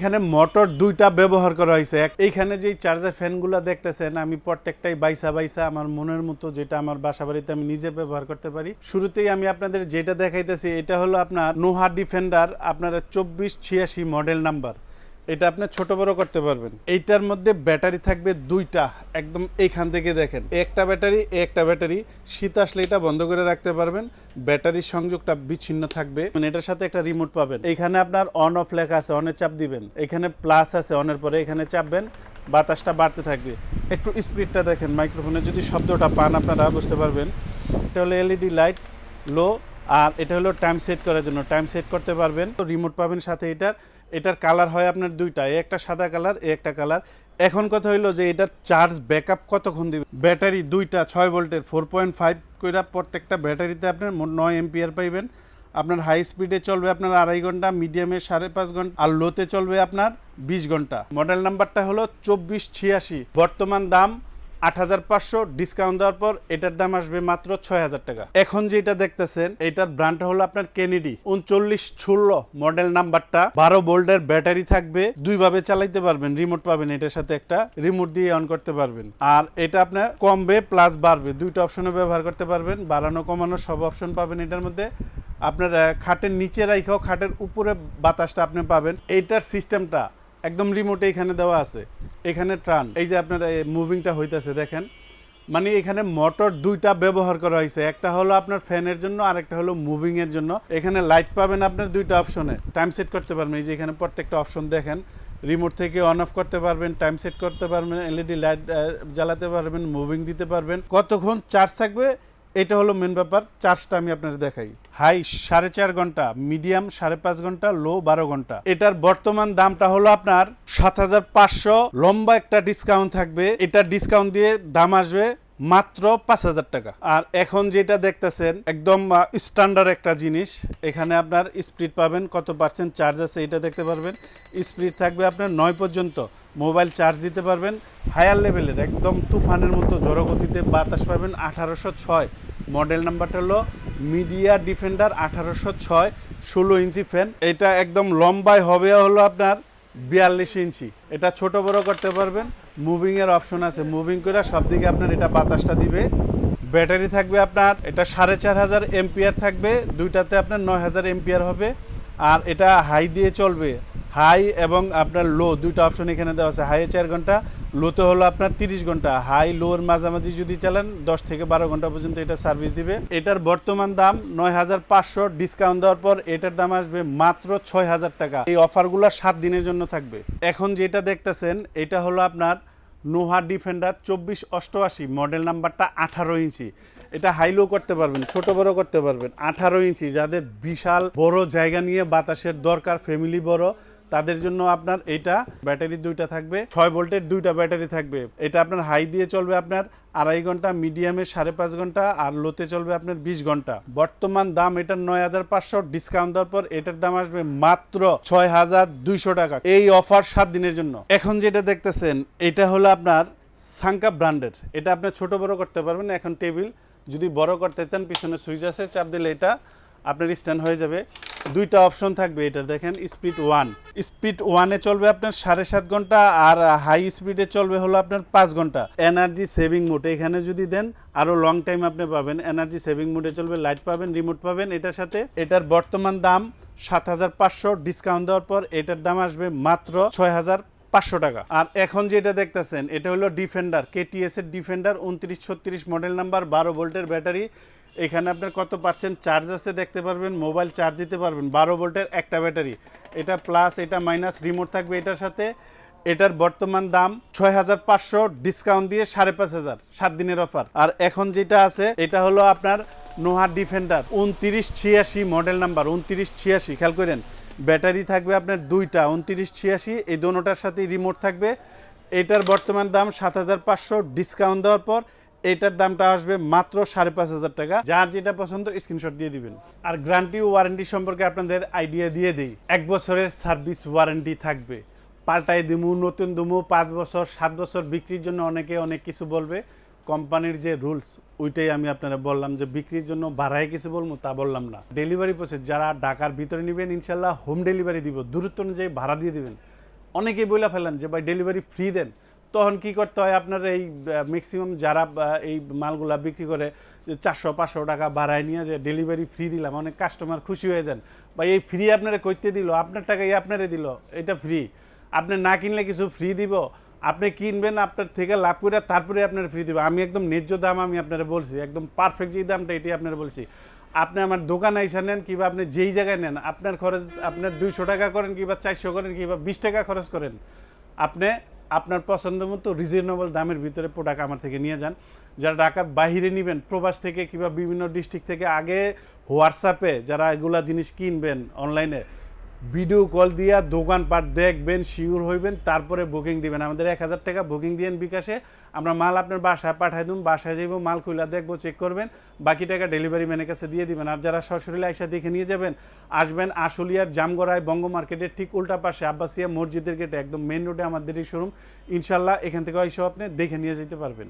এখানে মোটর দুইটা ব্যবহার করা হয়েছে। এইখানে যে চার্জার ফ্যানগুলো দেখতেছেন, আমি প্রত্যেকটাই বাইসা বাইসা আমার মনের মতো যেটা আমার বাসা বাড়িতে আমি নিজে ব্যবহার করতে পারি। শুরুতেই আমি আপনাদের যেটা দেখাইতেছি, এটা হলো আপনার নোহা ডিফেন্ডার, আপনার চব্বিশ ছিয়াশি মডেল নাম্বার এটা আপনি ছোট বড় করতে পারবেন। এইটার মধ্যে ব্যাটারি থাকবে দুইটা। একদম এইখান থেকে দেখেন। একটা ব্যাটারি একটা ব্যাটারি। শীত আসলে এটা বন্ধ করে রাখতে পারবেন। ব্যাটারির সংযোগটা বিচ্ছিন্ন থাকবে। মানে এটার সাথে একটা রিমোট পাবেন। এখানে আপনার অন অফ লেখা আছে। অনে চাপ দিবেন। এখানে প্লাস আছে অনের পরে এখানে চাপবেন। বাতাসটা বাড়তে থাকবে। একটু স্পিডটা দেখেন। মাইক্রোফোনে যদি শব্দটা পান আপনারা, বুঝতে পারবেন। এটা হলো এলইডি লাইট লো আর এটা হলো টাইম সেট করার জন্য। টাইম সেট করতে পারবেন। তো রিমোট পাবেন সাথে এটার। এটার কালার হয় আপনার দুইটা, এ একটা সাদা কালার, এ একটা কালার। এখন কথা হইল যে এটার চার্জ ব্যাকআপ কতক্ষণ দিবে? ব্যাটারি দুইটা, ছয় ভোল্টের, ফোর পয়েন্ট ফাইভ কইরা প্রত্যেকটা ব্যাটারিতে আপনার নয় এম্পিয়ার পাইবেন। আপনার হাই স্পিডে চলবে আপনার আড়াই ঘণ্টা, মিডিয়ামে সাড়ে পাঁচ ঘণ্টা, আর লোতে চলবে আপনার বিশ ঘণ্টা। মডেল নাম্বারটা হলো চব্বিশ ছিয়াশি। বর্তমান দাম আট হাজার পাঁচশো ডিসকাউন্ট দেওয়ার পর এটার দাম আসবে মাত্র ছয় হাজার টাকা। এখন যেটা দেখতেছেন, এটার ব্র্যান্ড হলো আপনার কেনেডি উনচল্লিশ ষোলো মডেল নাম্বারটা, বারো বোল্ডের ব্যাটারি থাকবে দুই ভাবে চালাইতে পারবেন রিমোট পাবেন, এটার সাথে একটা রিমোট দিয়ে অন করতে পারবেন। আর এটা আপনার কমবে প্লাস বাড়বে, দুইটা অপশনে ব্যবহার করতে পারবেন, বাড়ানো কমানো সব অপশন পাবেন এটার মধ্যে। আপনার খাটের নিচে রাইখাও খাটের উপরে বাতাসটা আপনি পাবেন। এইটার সিস্টেমটা একদম রিমোটে এখানে দেওয়া আছে। এখানে ট্রান এই যে আপনার মুভিংটা হইতেছে, দেখেন। মানে এখানে মোটর দুইটা ব্যবহার করা হয়েছে একটা হলো আপনার ফ্যানের জন্য আর একটা হলো মুভিং এর জন্য। এখানে লাইট পাবেন আপনার দুইটা অপশনে টাইম সেট করতে পারবেন। এই যে এখানে প্রত্যেকটা অপশন দেখেন। রিমোট থেকে অন অফ করতে পারবেন টাইম সেট করতে পারবেন এলইডি লাইট জ্বালাতে পারবেন মুভিং দিতে পারবেন। কতক্ষণ চার্জ থাকবে? এটা হলো মেন ব্যাপার চার্জটা আমি আপনাদের দেখাই। হাই, সাড়ে চার ঘণ্টা মিডিয়াম সাড়ে পাঁচ ঘণ্টা লো বারো ঘণ্টা। এটার বর্তমান দামটা হলো আপনার সাত হাজার পাঁচশো। লম্বা একটা ডিসকাউন্ট থাকবে। এটা ডিসকাউন্ট দিয়ে দাম আসবে মাত্র পাঁচ হাজার টাকা। আর এখন যেটা দেখতেছেন, একদম স্ট্যান্ডার্ড একটা জিনিস। এখানে আপনার স্পিড পাবেন, কত পার্সেন্ট চার্জ আছে এটা দেখতে পারবেন। স্পিড থাকবে আপনার নয় পর্যন্ত। মোবাইল চার্জ দিতে পারবেন হায়ার লেভেলের একদম তুফানের মতো জড়ো গতিতে বাতাস পাবেন আঠারোশো ছয়। মডেল নাম্বারটা হলো মিডিয়া ডিফেন্ডার আঠারোশো ছয়, ষোলো ইঞ্চি ফ্যান এটা একদম লম্বায় হবে হলো আপনার বিয়াল্লিশ ইঞ্চি। এটা ছোট বড় করতে পারবেন। মুভিংয়ের অপশন আছে। মুভিং করে সব দিকে আপনার এটা বাতাসটা দিবে। ব্যাটারি থাকবে আপনার, এটা সাড়ে চার হাজার এমপিয়ার থাকবে। দুইটাতে আপনার নয় হাজার এমপিয়ার হবে। আর এটা হাই দিয়ে চলবে। হাই এবং আপনার লো দুইটা অপশন এখানে দেওয়া আছে। হাইয়ে চার ঘণ্টা লোতে হলো আপনার তিরিশ ঘণ্টা। হাই, লোর মাঝামাঝি যদি চালান, দশ থেকে বারো ঘণ্টা পর্যন্ত এটা সার্ভিস দিবে। এটার বর্তমান দাম নয় হাজার পাঁচশো। ডিসকাউন্ট দেওয়ার পর এটার দাম আসবে মাত্র ছয় হাজার টাকা। এই অফারগুলো সাত দিনের জন্য থাকবে। এখন যেটা দেখতেছেন, এটা হলো আপনার নোহা ডিফেন্ডার চব্বিশ অষ্টআশি। মডেল নাম্বারটা আঠারো ইঞ্চি। এটা হাইলো করতে পারবেন, ছোট বড় করতে পারবেন। আঠারো ইঞ্চি, যাদের বিশাল বড় জায়গা নিয়ে বাতাসের দরকার ফ্যামিলি বড়। তাদের জন্য আপনার এটা ব্যাটারি দুইটা থাকবে, ছয় ভোল্টের দুইটা ব্যাটারি থাকবে। এটা আপনার হাই দিয়ে চলবে আপনার আড়াই ঘণ্টা, মিডিয়ামে সাড়ে পাঁচ ঘণ্টা আর লোতে চলবে আপনার বিশ ঘণ্টা। বর্তমান দাম এটার নয় হাজার পাঁচশো ডিসকাউন্ট দেওয়ার পর এটার দাম আসবে মাত্র ছয় হাজার দুইশো টাকা। এই অফার সাত দিনের জন্য। এখন যেটা দেখতেছেন, এটা হলো আপনার সাংকা ব্র্যান্ডের। এটা আপনি ছোট বড় করতে পারবেন, এখন টেবিল যদি বড় করতে চান, পিছনে সুইচ আছে, চাপ দিলে এটা আপনার স্ট্যান্ড হয়ে যাবে। দুইটা অপশন থাকবে এটা দেখেন স্পিড ওয়ান স্পিড ওয়ানে চলবে আপনার সাড়ে সাত ঘণ্টা আর হাই স্পিডে চলবে হলো আপনার পাঁচ ঘণ্টা। এনার্জি সেভিং মোড এখানে যদি দেন আরও লং টাইম আপনি পাবেন। এনার্জি সেভিং মোডে চলবে লাইট পাবেন রিমোট পাবেন, এটার সাথে। এটার বর্তমান দাম সাত হাজার পাঁচশো ডিসকাউন্ট দেওয়ার পর এটার দাম আসবে মাত্র ছয় হাজার পাঁচশো টাকা। আর এখন যেটা দেখতেছেন, এটা হলো ডিফেন্ডার কেটিএস এর ডিফেন্ডার উনত্রিশ ছত্রিশ মডেল নাম্বার বারো ভোল্টের ব্যাটারি এখানে আপনার কত পার্সেন্ট চার্জ আছে দেখতে পারবেন মোবাইল চার্জ দিতে পারবেন, বারো ভোল্টের একটা ব্যাটারি। এটা প্লাস এটা মাইনাস রিমোট থাকবে এটার সাথে। এটার বর্তমান দাম ছয় হাজার পাঁচশো ডিসকাউন্ট দিয়ে সাড়ে পাঁচ হাজার, সাত দিনের অফার আর এখন যেটা আছে, এটা হলো আপনার নোহা ডিফেন্ডার, উনত্রিশ ছিয়াশি মডেল নাম্বার উনত্রিশ ছিয়াশি, খেয়াল করেন। ব্যাটারি থাকবে আপনার দুইটা, উনত্রিশ ছিয়াশি, এই দোনোটার সাথে রিমোট থাকবে। এটার বর্তমান দাম সাত হাজার পাঁচশো ডিসকাউন্ট দেওয়ার পর এটার দামটা আসবে মাত্র সাড়ে পাঁচ হাজার টাকা। যার যেটা পছন্দ স্ক্রিনশট দিয়ে দিবেন। আর গ্যারান্টি ওয়ারেন্টি সম্পর্কে আপনাদের আইডিয়া দিয়ে দিই। এক বছরের সার্ভিস ওয়ারেন্টি থাকবে। পাল্টাই দিমু, নতুন দিমু, পাঁচ বছর, সাত বছর বিক্রির জন্য অনেকে অনেক কিছু বলবে। কোম্পানির যে রুলস ওইটাই আমি আপনারা বললাম যে বিক্রির জন্য বাড়ায় কিছু বলব, তা বললাম না। ডেলিভারি প্রসেস যারা ঢাকার ভিতরে নেবেন, ইনশাল্লাহ হোম ডেলিভারি দিব। দূরত্ব অনুযায়ী ভাড়া দিয়ে দিবেন। অনেকেই বলে ফেলেন যে, ভাই ডেলিভারি ফ্রি দেন। তখন কি করতে হয়? আপনার এই ম্যাক্সিমাম যারা এই মালগুলা বিক্রি করে চারশো, পাঁচশো টাকা বাড়ায় নিয়ে যে ডেলিভারি ফ্রি দিলাম, অনেক কাস্টমার খুশি হয়ে যান। বা এই ফ্রি আপনারা করতে দিল, আপনার টাকাই আপনারে দিল, এটা ফ্রি আপনি না কিনলে কিছু ফ্রি দিব? আপনি কিনবেন, আপনার থেকে লাভ করে তারপরে আপনার ফ্রি দিব। আমি একদম ন্যায্য দাম আমি আপনারা বলছি, একদম পারফেক্ট যে দামটা এটি আপনারা বলছি। আপনি আমার দোকানে এসে নেন কিংবা আপনি যেই জায়গায় নেন, আপনার খরচ, আপনার দুইশো টাকা করেন কিংবা চারশো করেন কিংবা বিশ টাকা খরচ করেন। আপনি আপনার পছন্দ মতো রিজনেবল দামের ভিতরে প্রোডাক্ট আমার থেকে নিয়ে যান। যারা ঢাকার বাহিরে নেবেন, প্রবাস থেকে কিংবা বিভিন্ন ডিস্ট্রিক্ট থেকে, আগে হোয়াটসঅ্যাপে যারা এগুলা জিনিস কিনবেন অনলাইনে ভিডিও কল দিয়া দোকানপাট দেখবেন, শিওর হইবেন, তারপরে বুকিং দিবেন। আমাদের এক হাজার টাকা বুকিং দিয়েন বিকাশে। আমরা মাল আপনার বাসায় পাঠাই দিন বাসায় যাইব, মাল খুলে দেখব চেক করবেন। বাকি টাকা ডেলিভারি ম্যানের কাছে দিয়ে দিবেন। আর যারা সশরীরে আইসা দেখে নিয়ে যাবেন, আসবেন আশুলিয়ার জামগড়ায় বঙ্গ মার্কেটের ঠিক উল্টা পাশে আব্বাসিয়া মসজিদের গেটে, একদম মেন রোডে আমাদের এই শোরুম ইনশাল্লাহ এখান থেকে এসব আপনি দেখে নিয়ে যেতে পারবেন।